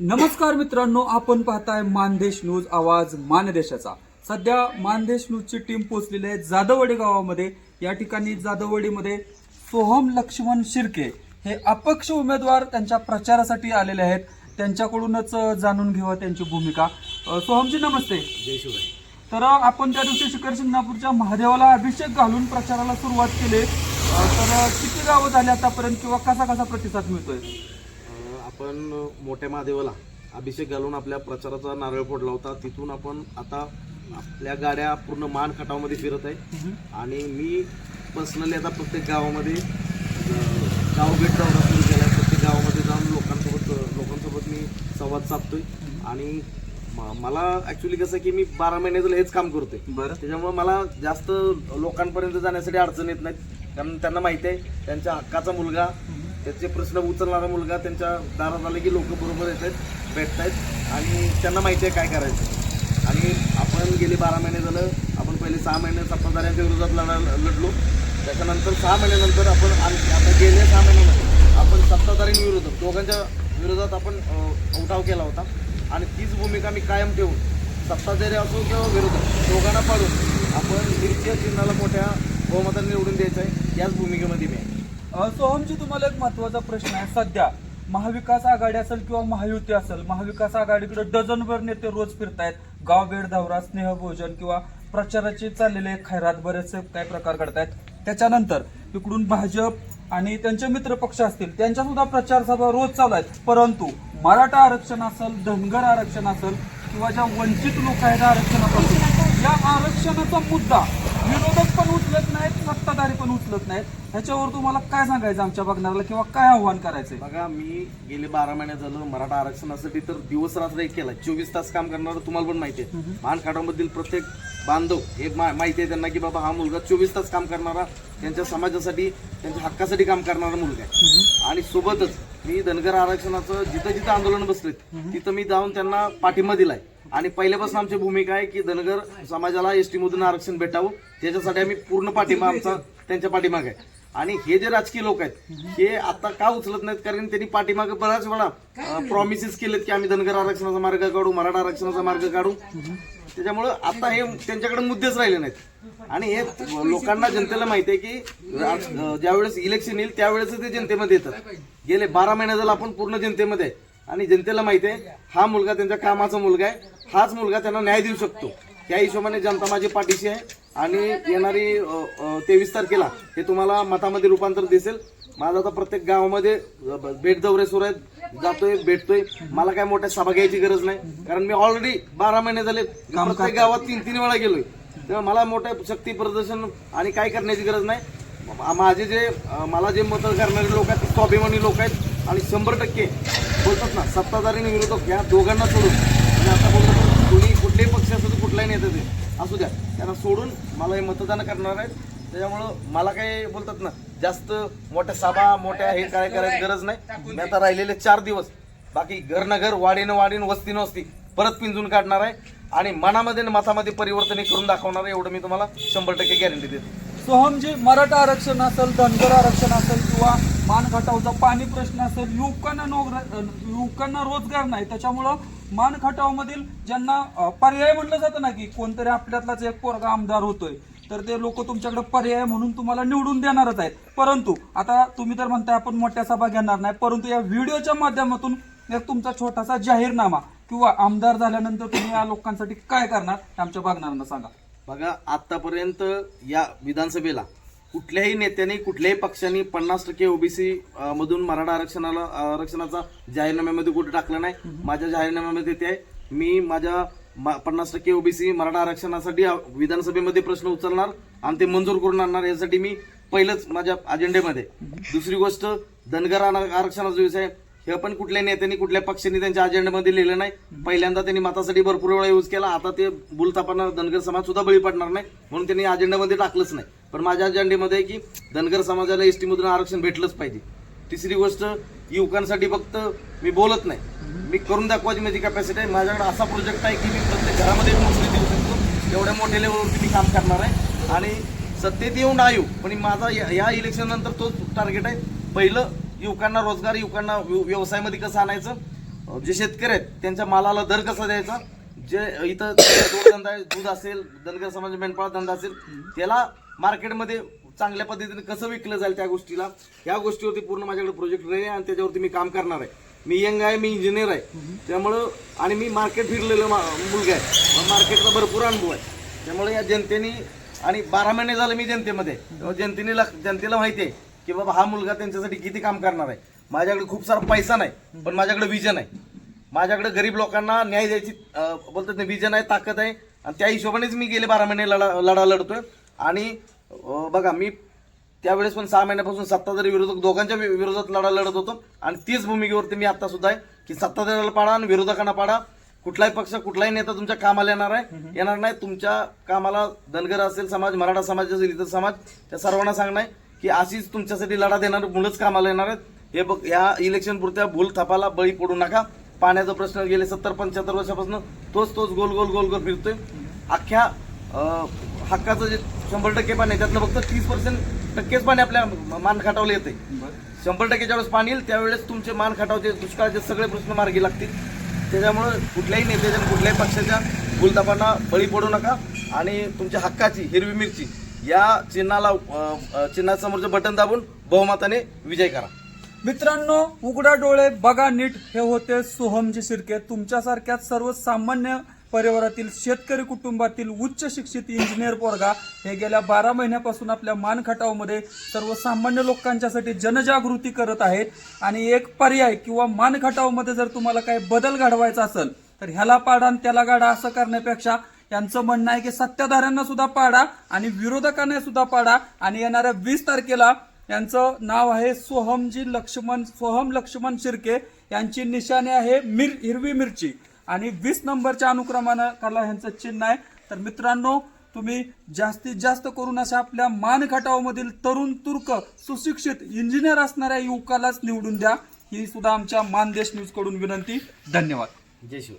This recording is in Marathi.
नमस्कार मित्रांनो आपण पाहताय मानदेश न्यूज आवाज मानदेशाचा. सध्या मानदेश न्यूजची टीम पोहोचलेली आहे जादववाडी गावामध्ये. या ठिकाणी जादववाडीमध्ये सोहम लक्ष्मण शिर्के हे अपक्ष उमेदवार त्यांच्या प्रचारासाठी आलेले आहेत. त्यांच्याकडूनच जाणून घेऊया त्यांची भूमिका. सोहमजी नमस्ते. तर आपण त्या दिवशी शिखर शिंगणापूरच्या महादेवाला अभिषेक घालून प्रचाराला सुरुवात केली. तर किती गावं झाली आतापर्यंत किंवा कसा कसा प्रतिसाद मिळतोय? आपण मोठ्या महादेवाला अभिषेक घालून आपल्या प्रचाराचा नारळ फोडला होता. तिथून आपण आता आपल्या गाड्या पूर्ण मान खटावमध्ये फिरत आहे. आणि मी पर्सनली आता प्रत्येक गावामध्ये अं, गाव भेट दौरा सुरू केला आहे प्रत्येक गावामध्ये जाऊन लोकांसोबत लोकांसोबत मी संवाद साधतोय. आणि म- मला ॲक्च्युली कसं की मी बारा महिने झालं हेच काम करतोय. बरं. त्याच्यामुळे मला जास्त लोकांपर्यंत जाण्यासाठी अडचण येत नाहीत. कारण त्यांना माहिती आहे त्यांच्या हक्काचा मुलगा त्याचे प्रश्न उचलणारा मुलगा त्यांच्या दारात आले की लोक बरोबर येत आहेत भेटत आहेत आणि त्यांना माहिती आहे काय करायचं. आणि आपण गेले बारा महिने झालं आपण पहिले सहा महिने सत्ताधाऱ्यांच्या विरोधात लढा लढलो. त्याच्यानंतर सहा महिन्यानंतर आपण आता गेले सहा महिन्यानंतर आपण सत्ताधाऱ्यांविरोधात दोघांच्या विरोधात आपण उठाव केला होता. आणि तीच भूमिका मी कायम ठेवून सत्ताधारी असो किंवा विरोधात दोघांना पाडून आपण मिरच्या चिन्हाला मोठ्या बहुमताने निवडून द्यायचं आहे याच भूमिकेमध्ये मी आहे. सोहमजी तुम्हाला एक महत्त्वाचा प्रश्न आहे. सध्या महाविकास आघाडी असेल किंवा महायुती असेल महाविकास आघाडीकडे डझनभर नेते रोज फिरतायत. गाव भेट दौरा स्नेहभोजन किंवा प्रचाराचे चाललेले खैरात बरेचसे काही प्रकार घडतायत. त्याच्यानंतर इकडून भाजप आणि त्यांचे मित्र पक्ष असतील त्यांच्या सुद्धा प्रचार सभा रोज चालू आहेत. परंतु मराठा आरक्षण असेल धनगर आरक्षण असेल किंवा ज्या वंचित लोक आहेत आरक्षणापासून या आरक्षणाचा मुद्दा विरोधक पण उचलत नाहीत सत्ताधारी पण उचलत नाहीत. ह्याच्यावर तुम्हाला काय सांगायचं आमच्या बघणाऱ्याला किंवा काय आव्हान करायचंय? बघा मी गेले बारा महिने झालं मराठा आरक्षणासाठी तर दिवस रात्र एक केला. चोवीस तास काम करणार तुम्हाला पण माहिती आहे. मानखाडामधील प्रत्येक बांधव हे माहिती आहे त्यांना की बाबा हा मुलगा चोवीस तास काम करणारा त्यांच्या समाजासाठी त्यांच्या हक्कासाठी काम करणारा मुलगा आहे. आणि सोबतच मी धनगर आरक्षणाचं जिथं जिथं आंदोलन बसलेत तिथं मी जाऊन त्यांना पाठिंबा दिलाय. आणि पहिल्यापासून आमची भूमिका आहे की धनगर समाजाला एसटी मधून आरक्षण भेटावं. त्याच्यासाठी आम्ही पूर्ण पाठिंबा आमचा त्यांच्या पाठीमागे आहे. आणि हे जे राजकीय लोक आहेत हे आता का उचलत नाहीत? कारण त्यांनी पाठीमागे बऱ्याच वेळा प्रॉमिसेस केलेत की आम्ही धनगर आरक्षणाचा मार्ग काढू मराठा आरक्षणाचा मार्ग काढू. त्याच्यामुळं आता हे त्यांच्याकडे मुद्देच राहिले नाहीत. आणि हे लोकांना जनतेला माहिती आहे की ज्यावेळेस इलेक्शन येईल त्यावेळेस ते जनतेमध्ये येतात. गेले बारा महिने झाला आपण पूर्ण जनतेमध्ये आहे. आणि जनतेला माहिती आहे हा मुलगा त्यांच्या कामाचा मुलगा आहे. हाच मुलगा त्यांना न्याय देऊ शकतो. त्या हिशोबाने जनता माझी पाठीशी आहे. आणि येणारी तेवीस तारखेला हे तुम्हाला मतामध्ये रूपांतर दिसेल. माझा आता प्रत्येक गावामध्ये भेट दौरे सुरू आहेत. जातोय भेटतोय. मला काय मोठ्या सभा घ्यायची गरज नाही. कारण मी ऑलरेडी बारा महिने झाले प्रत्येक गावात तीन तीन वेळा गेलोय. तेव्हा मला मोठ्या शक्ती प्रदर्शन आणि काय करण्याची गरज नाही. माझे जे मला जे मत करणारे लोक आहेत ते स्वाभिमानी लोक आहेत आणि शंभर टक्के बोलतात ना सत्ताधारी आणि विरोधक या दोघांना सोडून. आणि आता बोलतो कोणी कुठलेही पक्ष असू तर कुठलाही नेता ते. असू द्या. त्यांना सोडून मला हे मतदान करणार आहेत. त्याच्यामुळं मला काही बोलतात ना जास्त मोठ्या सभा मोठ्या हे काय करायची गरज नाही. मी आता राहिलेले चार दिवस. बाकी घर न घर वाडीनं वाडीन वस्ती वस्ती परत पिंजून काढणार आहे. आणि मनामध्ये आणि मतामध्ये परिवर्तन करून दाखवणार आहे एवढं मी तुम्हाला शंभर टक्के गॅरंटी देतो. सोहमजी मराठा आरक्षण असेल धनगर आरक्षण असेल किंवा मानखटावचा पाणी प्रश्न असेल युवकांना नोकर युवकांना रोजगार नाही. त्याच्यामुळं मानखटावमधील ज्यांना पर्याय म्हटलं जातं ना की कोणतरी आपल्यातलाच एक पोरगा आमदार होतोय तर ते लोक तुमच्याकडे पर्याय म्हणून तुम्हाला निवडून देणारच आहेत. परंतु आता तुम्ही तर म्हणताय आपण मोठ्या सभा घेणार नाही परंतु या व्हिडिओच्या माध्यमातून एक तुमचा छोटासा जाहीरनामा किंवा आमदार झाल्यानंतर तुम्ही या लोकांसाठी काय करणार आमच्या बघणाऱ्यांना सांगा. बघा आतापर्यंत या विधानसभेला कुठल्याही नेत्याने कुठल्याही पक्षाने पन्नास टक्के ओबीसी मधून मराठा आरक्षणाला आरक्षणाचा जाहीरनाम्यामध्ये कुठे टाकलं नाही. माझ्या जाहीरनाम्यामध्ये ते आहे. मी माझ्या पन्नास टक्के ओबीसी मराठा आरक्षणासाठी विधानसभेमध्ये प्रश्न उचलणार आणि ते मंजूर करून आणणार यासाठी मी पहिलंच माझ्या अजेंडेमध्ये. दुसरी गोष्ट धनगर आर- आरक्षणाचा विषय हे पण कुठल्या नेत्यांनी कुठल्या पक्षांनी त्यांच्या अजेंड्यामध्ये लिहिलं नाही. पहिल्यांदा त्यांनी मतासाठी भरपूर वेळा यूज केला. आता ते बोलताना धनगर समाज सुद्धा बळी पडणार नाही. म्हणून त्यांनी अजेंड्यामध्ये टाकलंच नाही. पण माझ्या अजेंडेमध्ये आहे की धनगर समाजाला एस टीमधून आरक्षण भेटलंच पाहिजे. तिसरी गोष्ट युवकांसाठी फक्त मी बोलत नाही. मी करून दाखवायची माझी कॅपॅसिटी आहे. माझ्याकडे असा प्रोजेक्ट आहे की मी प्रत्येक घरामध्ये नोकरी देऊ शकतो. एवढ्या मोठ्या लेवलवरती मी काम करणार आहे. आणि सत्तेत येऊन ना पण माझा या- या इलेक्शन नंतर तोच टार्गेट आहे. पहिलं युवकांना रोजगार युवकांना व्यव- व्यवसायामध्ये कसं आणायचं? जे शेतकरी आहेत त्यांच्या मालाला दर कसा द्यायचा? जे इथं जोडधंदा आहे दूध असेल धनगर समाज मेंढपाळ धंदा असेल त्याला मार्केटमध्ये चांगल्या पद्धतीने कसं विकलं जाईल त्या गोष्टीला या गोष्टीवरती पूर्ण माझ्याकडे प्रोजेक्ट आहे आणि त्याच्यावरती मी काम करणार आहे. मी यंग आहे मी इंजिनियर आहे. त्यामुळं आणि मी मार्केट फिरलेलो मा- मुलगा आहे. मार्केटचा भरपूर अनुभव आहे. त्यामुळे या जनतेने आणि बारा महिने झाले मी जनतेमध्ये. तेव्हा जनतेने जनतेला माहिती आहे की बाबा हा मुलगा त्यांच्यासाठी किती काम करणार आहे. माझ्याकडे खूप सारा पैसा नाही पण माझ्याकडे विजन आहे. माझ्याकडे गरीब लोकांना न्याय द्यायची बोलतात ना विजन आहे ताकद आहे. आणि त्या हिशोबानेच मी गेले बारा महिने लढा लढा लढतोय. आणि बघा मी त्यावेळेस पण सहा महिन्यापासून सत्ताधारी विरोधक दोघांच्या विरोधात लढा लढत होतो. आणि तीच भूमिकेवरती मी आता सुद्धा आहे की सत्ताधाऱ्याला पाडा आणि विरोधकांना पाडा. कुठलाही पक्ष कुठलाही नेता तुमच्या कामाला येणार आहे. येणार नाही तुमच्या कामाला धनगर असेल समाज मराठा समाज असेल इतर समाज त्या सर्वांना सांगणं आहे की अशीच तुमच्यासाठी लढा देणार मुलंच कामाला येणार आहेत. हे बघ या इलेक्शन पुरत्या भूल थापाला बळी पडू नका. पाण्याचा प्रश्न गेले सत्तर पंच्याहत्तर वर्षापासून तोच तोच गोल गोल गोल गोल फिरतोय. अख्ख्या हक्काचं जे शंभर टक्के पाणी आहे त्यातलं फक्त तीस पर्सेंट टक्केच पाणी आपल्या मान खाटावलं येते शंभर टक्के ज्यावेळेस पाणी येईल त्यावेळेस तुमचे मान खाटावचे दुष्काळाचे सगळे प्रश्न मार्गी लागतील. त्याच्यामुळं कुठल्याही नेत्याच्या कुठल्याही पक्षाच्या भूलतापांना बळी पडू नका. आणि तुमच्या हक्काची हिरवी मिरची या चिन्हाला चिन्हासमोरचं बटन दाबून बहुमताने विजय करा. मित्रांनो उघडा डोळे बघा नीट. हे होते सोहमजी शिर्के. तुमच्यासारख्याच सर्वसामान्य परिवारातील शेतकरी कुटुंबातील उच्च शिक्षित इंजिनियर पोरगा हे गेल्या बारा महिन्यापासून आपल्या मानखटावमध्ये सर्वसामान्य लोकांच्यासाठी जनजागृती करत आहेत. आणि एक पर्याय किंवा मान खटावमध्ये जर तुम्हाला काही बदल घडवायचा असेल तर ह्याला पाडा आणि त्याला गाडा असं करण्यापेक्षा यांचं म्हणणं आहे की सत्ताधाऱ्यांना सुद्धा पाडा आणि विरोधकांना सुद्धा पाडा. आणि येणाऱ्या वीस तारखेला यांचं नाव आहे सोहमजी लक्ष्मण सोहम लक्ष्मण शिर्के. यांची निशाणे आहे मिर हिरवी मिरची. आणि वीस नंबरच्या अनुक्रमानं कला ह्यांचं चिन्ह आहे. तर मित्रांनो तुम्ही जास्तीत जास्त करून अशा आपल्या मानखटावमधील तरुण तुर्क सुशिक्षित इंजिनियर असणाऱ्या युवकालाच निवडून द्या. ही सुद्धा आमच्या मानदेश न्यूजकडून विनंती. धन्यवाद. जय शिव